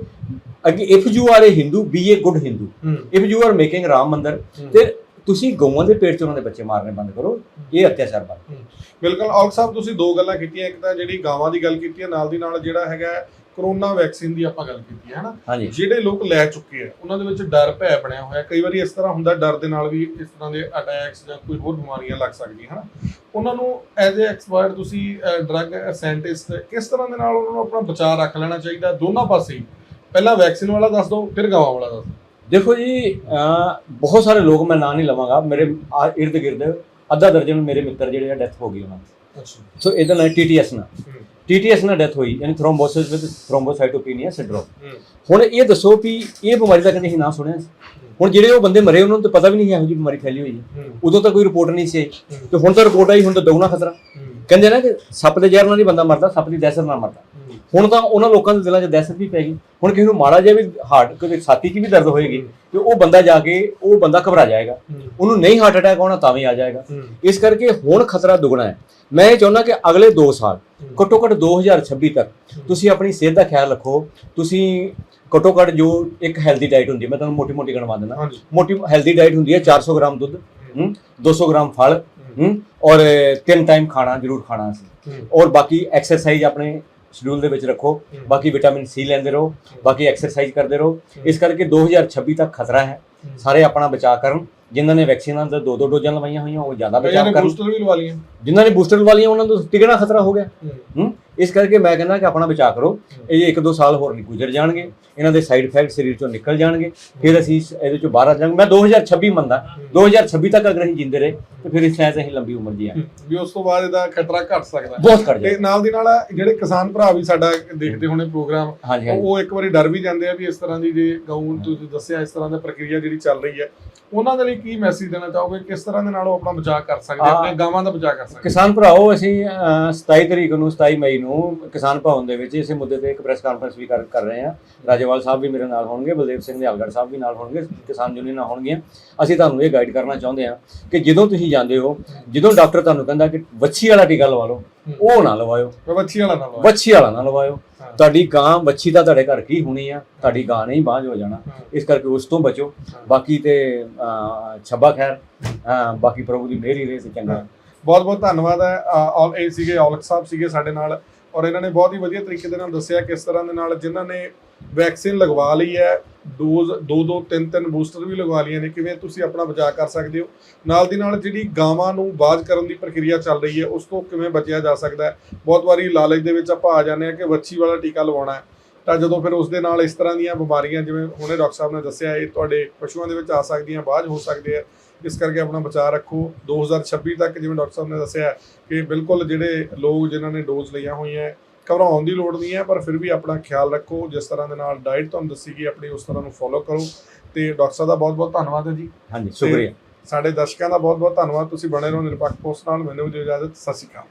ਅੱਗੇ if you are a Hindu be a good Hindu if you are making Ram Mandir ਤੇ ਤੁਸੀਂ ਗਊਆਂ ਦੇ ਪੇਟ 'ਚ ਉਹਨਾਂ ਦੇ ਬੱਚੇ ਮਾਰਨੇ ਬੰਦ ਕਰੋ ਇਹ ਅਤਿਆਚਾਰ ਬੰਦ ਬਿਲਕੁਲ ਔਲਖ ਸਾਹਿਬ ਤੁਸੀਂ ਦੋ ਗੱਲਾਂ ਕੀਤੀਆਂ ਇੱਕ ਤਾਂ ਜਿਹੜੀ ਗਾਵਾਂ ਦੀ ਗੱਲ ਕੀਤੀ ਹੈ ਨਾਲ ਦੀ ਨਾਲ ਜਿਹੜਾ ਹੈਗਾ ਕਰੋਨਾ ਵੈਕਸੀਨ ਦੀ ਆਪਾਂ ਗੱਲ ਕੀਤੀ ਹੈ ਹਾਂਜੀ। ਜਿਹੜੇ ਲੋਕ ਲੈ ਚੁੱਕੇ ਆ ਉਹਨਾਂ ਦੇ ਵਿੱਚ ਡਰ ਭੈ ਬਣਿਆ ਹੋਇਆ ਕਈ ਵਾਰੀ ਇਸ ਤਰ੍ਹਾਂ ਹੁੰਦਾ ਡਰ ਦੇ ਨਾਲ ਵੀ ਇਸ ਤਰ੍ਹਾਂ ਦੇ ਅਟੈਕਸ ਜਾਂ ਕੋਈ ਹੋਰ ਬਿਮਾਰੀਆਂ ਲੱਗ ਸਕਦੀਆਂ ਹਨਾ? ਉਹਨਾਂ ਨੂੰ ਐਜ਼ ਅ ਐਕਸਪਰਟ ਤੁਸੀਂ ਡਰੱਗ ਸਾਇੰਟਿਸਟ ਕਿਸ ਤਰ੍ਹਾਂ ਦੇ ਨਾਲ ਉਹਨਾਂ ਨੂੰ ਆਪਣਾ ਬਚਾਅ ਰੱਖ ਲੈਣਾ ਚਾਹੀਦਾ ਦੋਨਾਂ ਪਾਸੇ ਪਹਿਲਾਂ ਵੈਕਸੀਨ ਵਾਲਾ ਦੱਸ ਦਿਓ ਫਿਰ ਗਾਵਾਂ ਵਾਲਾ ਦੱਸ ਦਿਓ। ਦੇਖੋ ਜੀ ਬਹੁਤ ਸਾਰੇ ਲੋਕ ਮੈਂ ਨਾਂ ਨਹੀਂ ਲਵਾਂਗਾ ਮੇਰੇ ਇਰਦ ਗਿਰਦ ਅੱਧਾ ਦਰਜਨ ਮੇਰੇ ਮਿੱਤਰ ਜਿਹੜੇ ਆ ਡੈਥ ਹੋ ਗਈ ਉਹਨਾਂ ਦੀ। ਅੱਛਾ। ਸੋ ਇਹਦਾ ਨਾਲ ਟੀਟੀਐਸ ਨਾਲ ਟੀਟੀਐਸ ਨਾਲ ਡੈਥ ਹੋਈ ਯਾਨੀ ਥ੍ਰੋਮਬੋਸਿਸ ਵਿਦ ਥ੍ਰੋਮਬੋਸਾਈਟੋਪੀਨੀਆ ਸਿੰਡਰੋਮ ਹੁਣ ਇਹ ਦੱਸੋ ਵੀ ਇਹ ਬਿਮਾਰੀ ਦਾ ਕਦੇ ਅਸੀਂ ਨਾਂ ਸੁਣਿਆ ਸੀ? ਹੁਣ ਜਿਹੜੇ ਉਹ ਬੰਦੇ ਮਰੇ ਉਹਨਾਂ ਨੂੰ ਤਾਂ ਪਤਾ ਵੀ ਨਹੀਂ ਇਹੋ ਜਿਹੀ ਬਿਮਾਰੀ ਫੈਲੀ ਹੋਈ ਹੈ। ਉਦੋਂ ਤਾਂ ਕੋਈ ਰਿਪੋਰਟ ਨਹੀਂ ਸੀ ਤੇ ਹੁਣ ਤਾਂ ਰਿਪੋਰਟ ਆਈ ਹੁਣ ਤਾਂ ਦੌਣਾ ਖਤਰਾ। ਕਹਿੰਦੇ ਨਾ ਕਿ ਸੱਪ ਦੇ ਜ਼ਹਿਰ ਨਾਲ ਨਹੀਂ ਬੰਦਾ ਮਰਦਾ ਸੱਪ ਦੀ ਦਹਿਸ਼ਤ ਨਾਲ ਮਰਦਾ। ਹੁਣ ਤਾਂ ਉਹਨਾਂ ਲੋਕਾਂ ਦੇ ਦਿਲਾਂ 'ਚ ਦਹਿਸ਼ਤ ਵੀ ਪੈ ਗਈ। ਹੁਣ ਕਿਸੇ ਨੂੰ ਮਾੜਾ ਜਿਹਾ ਵੀ ਹਾਰਟ ਕਦੇ ਛਾਤੀ 'ਚ ਵੀ ਦਰਦ ਹੋਏਗੀ ਤੇ ਉਹ ਬੰਦਾ ਜਾ ਕੇ ਉਹ ਬੰਦਾ ਘਬਰਾ ਜਾਏਗਾ। ਉਹਨੂੰ ਨਹੀਂ ਹਾਰਟ ਅਟੈਕ ਆਉਣਾ ਤਾਂ ਵੀ ਆ ਜਾਏਗਾ। ਇਸ ਕਰਕੇ ਹੁਣ ਖਤਰਾ ਦੁੱਗਣਾ ਹੈ। ਮੈਂ ਇਹ ਚਾਹੁੰਦਾ ਕਿ ਅਗਲੇ 2 ਸਾਲ ਘੱਟੋ ਘੱਟ 2026 ਤੱਕ ਤੁਸੀਂ ਆਪਣੀ ਸਿਹਤ ਦਾ ਖਿਆਲ ਰੱਖੋ। ਤੁਸੀਂ ਘੱਟੋ ਘੱਟ ਜੋ ਇੱਕ ਹੈਲਦੀ ਡਾਈਟ ਹੁੰਦੀ ਹੈ ਮੈਂ ਤੁਹਾਨੂੰ ਮੋਟੀ ਮੋਟੀ ਗਣਵਾ ਦਿੰਦਾ। ਮੋਟੀ ਹੈਲਦੀ ਡਾਈਟ ਹੁੰਦੀ ਹੈ 400 ਗ੍ਰਾਮ ਦੁੱਧ ਹੂੰ। 200 ਗ੍ਰਾਮ ਫਲ ਔਰ ਤਿੰਨ ਟਾਈਮ ਖਾਣਾ ਜ਼ਰੂਰ ਖਾਣਾ ਹੂੰ। ਔਰ ਬਾਕੀ ਐਕਸਰਸਾਈਜ਼ ਆਪਣੇ ਸ਼ਡਿਊਲ ਦੇ ਵਿੱਚ ਰੱਖੋ। ਬਾਕੀ ਵਿਟਾਮਿਨ ਸੀ ਲੈਂਦੇ ਰਹੋ ਬਾਕੀ ਐਕਸਰਸਾਈਜ਼ ਕਰਦੇ ਰਹੋ। ਇਸ ਕਰਕੇ 2026 ਤੱਕ ਖਤਰਾ ਹੈ। ਸਾਰੇ ਆਪਣਾ ਬਚਾਅ ਕਰਨ। ਜਿਨ੍ਹਾਂ ਨੇ ਵੈਕਸੀਨਾਂ ਦੇ ਦੋ ਦੋ ਡੋਜ਼ਾਂ ਲਵਾਈਆਂ ਹੋਈਆਂ ਉਹ ਜ਼ਿਆਦਾ ਨੇ ਬਚਾਅ ਕਰਨ। ਬੂਸਟਰ ਵੀ ਲਵਾ ਲਈਆਂ। ਜਿਨ੍ਹਾਂ ਨੇ ਬੂਸਟਰ ਵਾਲੀਆਂ ਉਹਨਾਂ ਨੂੰ ਤਿਗਣਾ ਖਤਰਾ ਹੋ ਗਿਆ? ਹੂੰ? ਇਸ ਕਰਕੇ ਮੈਂ ਕਹਿੰਦਾ ਕਿ ਆਪਣਾ ਬਚਾਅ ਕਰੋ ਇਹ ਇੱਕ ਦੋ ਸਾਲ ਹੋਰ ਨਹੀਂ ਗੁਜ਼ਰ ਜਾਣਗੇ ਇਹਨਾਂ ਦੇ ਸਾਈਡ ਇਫੈਕਟ ਸਰੀਰ ਚੋਂ ਨਿਕਲ ਜਾਣਗੇ ਫਿਰ ਅਸੀਂ ਇਹਦੇ ਚੋਂ ਬਾਹਰ ਆ ਜਾਵਾਂਗੇ। ਮੈਂ 2026 ਮੰਨਦਾ 2026 ਤੱਕ ਅਗਰ ਅਸੀਂ ਜਿੰਦੇ ਰਹੇ ਤੇ ਫਿਰ ਇਸ ਸ਼ਾਇਦ ਅਸੀਂ ਲੰਬੀ ਉਮਰ ਜੀਆਂ ਵੀ ਉਸ ਤੋਂ ਬਾਅਦ ਇਹਦਾ ਖਤਰਾ ਘਟ ਸਕਦਾ। ਬਹੁਤ ਘੱਟ ਤੇ ਨਾਲ ਦੀ ਨਾਲ ਜਿਹੜੇ ਕਿਸਾਨ ਭਰਾ ਵੀ ਸਾਡਾ ਦੇਖਦੇ ਹੋਣੇ ਪ੍ਰੋਗਰਾਮ ਉਹ ਇੱਕ ਵਾਰੀ ਡਰ ਵੀ ਜਾਂਦੇ ਆ ਵੀ ਇਸ ਤਰ੍ਹਾਂ ਦੀ ਜੇ ਗਊ ਤੁਸੀਂ ਦੱਸਿਆ ਇਸ ਤਰ੍ਹਾਂ ਦੀ ਪ੍ਰਕਿਰਿਆ ਜਿਹੜੀ ਚੱਲ ਰਹੀ ਹੈ ਉਹਨਾਂ ਦੇ ਲਈ ਕੀ ਮੈਸੇਜ ਦੇਣਾ ਚਾਹੋਗੇ? ਕਿਸ ਤਰ੍ਹਾਂ ਦੇ ਨਾਲ ਉਹ ਆਪਣਾ ਬਚਾਅ ਕਰ ਸਕਦੇ ਆਪਣੇ ਗਾਵਾਂ ਦਾ ਬਚਾਅ ਕਰ ਸਕਦੇ ਕਿਸਾਨ ਭਰਾਓ ਅਸੀਂ ਅਹ, 27 ਤਰੀਕ ਨੂੰ 27 ਮਈ ਨੂੰ ਕਿਸਾਨ ਭਵਨ ਦੇ ਵਿੱਚ ਇਸੇ ਮੁੱਦੇ ਤੇ ਇੱਕ ਪ੍ਰੈਸ ਕਾਨਫਰੰਸ ਵੀ ਕਰ ਰਹੇ ਹਾਂ। ਰਾਜੇਵਾਲ ਸਾਹਿਬ ਵੀ ਮੇਰੇ ਨਾਲ ਹੋਣਗੇ ਬਲਦੇਵ ਸਿੰਘ ਨਿਹਾਲਗੜ੍ਹ ਸਾਹਿਬ ਵੀ ਨਾਲ ਹੋਣਗੇ ਕਿਸਾਨ ਯੂਨੀਅਨਾਂ ਹੋਣਗੀਆਂ। ਅਸੀਂ ਤੁਹਾਨੂੰ ਇਹ ਗਾਈਡ ਕਰਨਾ ਚਾਹੁੰਦੇ ਹਾਂ ਕਿ ਜਦੋਂ ਤੁਸੀਂ ਜਾਂਦੇ ਹੋ ਜਦੋਂ ਡਾਕਟਰ ਤੁਹਾਨੂੰ ਕਹਿੰਦਾ ਕਿ ਵੱਛੀ ਵਾਲਾ ਟੀਕਾ ਲਵਾ ਲਓ ਉਹ ਨਾ ਲਵਾਇਓ। ਬੱਚੀ ਵਾਲਾ ਨਾਲ ਵੱਛੀ ਵਾਲਾ ਨਾ ਲਵਾਇਓ। ਤੁਹਾਡੀ ਗਾਂ ਵੱਛੀ ਦਾ ਤੁਹਾਡੇ ਘਰ ਕੀ ਹੋਣੀ ਆ? ਤੁਹਾਡੀ ਗਾਂ ਨਹੀਂ ਬਾਝ ਹੋ ਜਾਣਾ। ਇਸ ਕਰਕੇ ਉਸ ਤੋਂ ਬਚੋ। ਬਾਕੀ ਤੇ ਛੱਬਾ ਖੈਰ। ਬਾਕੀ ਪ੍ਰਭੂ ਦੀ ਮਿਹਰ ਹੀ ਰਹੇ ਤੇ ਚੰਗਾ। ਬਹੁਤ ਬਹੁਤ ਧੰਨਵਾਦ ਹੈ। ਔਲ ਇਹ ਸੀਗੇ ਔਲਖ ਸਾਹਿਬ ਸੀਗੇ ਸਾਡੇ ਨਾਲ। ਔਰ ਇਹਨਾਂ ਨੇ ਬਹੁਤ ਹੀ ਵਧੀਆ ਤਰੀਕੇ ਦੇ ਨਾਲ ਦੱਸਿਆ ਕਿਸ ਤਰ੍ਹਾਂ ਦੇ ਨਾਲ ਜਿਨ੍ਹਾਂ ਨੇ ਵੈਕਸੀਨ ਲਗਵਾ ਲਈ ਹੈ। ਡੋਜ਼ ਦੋ ਦੋ, ਤਿੰਨ ਤਿੰਨ ਬੂਸਟਰ ਵੀ ਲਗਵਾ ਲਈਆਂ ਨੇ, ਕਿਵੇਂ ਤੁਸੀਂ ਆਪਣਾ ਬਚਾਅ ਕਰ ਸਕਦੇ ਹੋ? ਨਾਲ ਦੀ ਨਾਲ ਜਿਹੜੀ ਗਾਵਾਂ ਨੂੰ ਬਾਜ਼ ਕਰਨ ਦੀ ਪ੍ਰਕਿਰਿਆ ਚੱਲ ਰਹੀ ਹੈ, ਉਸ ਤੋਂ ਕਿਵੇਂ ਬਚਿਆ ਜਾ ਸਕਦਾ ਹੈ? ਬਹੁਤ ਵਾਰੀ ਲਾਲਚ ਦੇ ਵਿੱਚ ਆਪਾਂ ਆ ਜਾਂਦੇ ਹਾਂ ਕਿ ਵੱਛੀ ਵਾਲਾ ਟੀਕਾ ਲਵਾਉਣਾ ਹੈ। ਤਾਂ ਜਦੋਂ ਫਿਰ ਉਸ ਦੇ ਨਾਲ ਇਸ ਤਰ੍ਹਾਂ ਦੀਆਂ ਬਿਮਾਰੀਆਂ, ਜਿਵੇਂ ਹੁਣੇ ਡਾਕਟਰ ਸਾਹਿਬ ਨੇ ਦੱਸਿਆ, ਇਹ ਤੁਹਾਡੇ ਪਸ਼ੂਆਂ ਦੇ ਵਿੱਚ ਆ ਸਕਦੀਆਂ, ਬਾਜ਼ ਹੋ ਸਕਦੇ ਆ ਇਸ ਕਰਕੇ ਆਪਣਾ ਬਚਾਅ ਰੱਖੋ। 2026 ਤੱਕ ਜਿਵੇਂ ਡਾਕਟਰ ਸਾਹਿਬ ਨੇ ਦੱਸਿਆ ਕਿ ਬਿਲਕੁਲ ਜਿਹੜੇ ਲੋਕ ਜਿਨ੍ਹਾਂ ਨੇ ਡੋਜ਼ ਲਈਆਂ ਹੋਈਆਂ ਘਬਰਾਉਣ ਦੀ ਲੋੜ ਨਹੀਂ ਹੈ ਪਰ ਫਿਰ ਵੀ ਆਪਣਾ ਖਿਆਲ ਰੱਖੋ। ਜਿਸ ਤਰ੍ਹਾਂ ਦੇ ਨਾਲ ਡਾਈਟ ਤੁਹਾਨੂੰ ਦੱਸੀ ਗਈ ਆਪਣੀ ਉਸ ਤਰ੍ਹਾਂ ਨੂੰ ਫੋਲੋ ਕਰੋ। ਤੇ ਡਾਕਟਰ ਸਾਹਿਬ ਦਾ ਬਹੁਤ ਬਹੁਤ ਧੰਨਵਾਦ ਹੈ ਜੀ। ਹਾਂਜੀ ਸ਼ੁਕਰੀਆ। ਸਾਡੇ ਦਰਸ਼ਕਾਂ ਦਾ ਬਹੁਤ ਬਹੁਤ ਧੰਨਵਾਦ। ਤੁਸੀਂ ਬਣੇ ਰਹੋ ਨਿਰਪੱਖ ਪੋਸਟ ਨਾਲ। ਮੈਨੂੰ ਵੀ ਦਿਓ ਇਜਾਜ਼ਤ। ਸਤਿ ਸ਼੍ਰੀ ਅਕਾਲ।